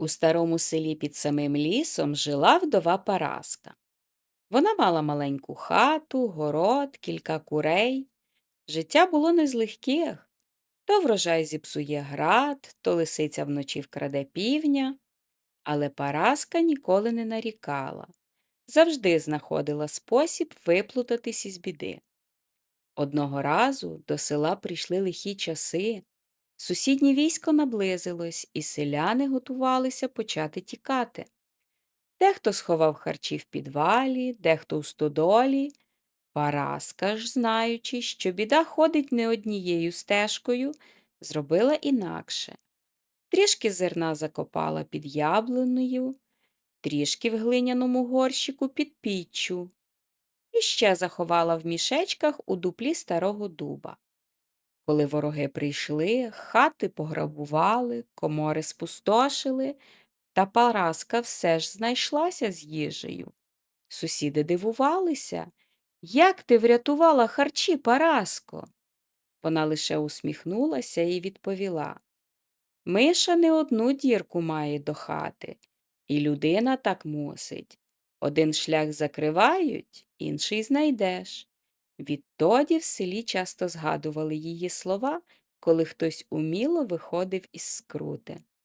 У старому селі під самим лісом жила вдова Параска. Вона мала маленьку хату, город, кілька курей. Життя було не з легких. То врожай зіпсує град, то лисиця вночі вкраде півня. Але Параска ніколи не нарікала. Завжди знаходила спосіб виплутатись із біди. Одного разу до села прийшли лихі часи. Сусіднє військо наблизилось, і селяни готувалися почати тікати. Дехто сховав харчі в підвалі, дехто у стодолі. Параска ж, знаючи, що біда ходить не однією стежкою, зробила інакше. Трішки зерна закопала під яблунею, трішки в глиняному горщику під піччю, і ще заховала в мішечках у дуплі старого дуба. Коли вороги прийшли, хати пограбували, комори спустошили, та Параска все ж знайшлася з їжею. Сусіди дивувалися. Як ти врятувала харчі, Параско? Вона лише усміхнулася і відповіла. Миша не одну дірку має до хати, і людина так мусить. Один шлях закривають, інший знайдеш. Відтоді в селі часто згадували її слова, коли хтось уміло виходив із скрути.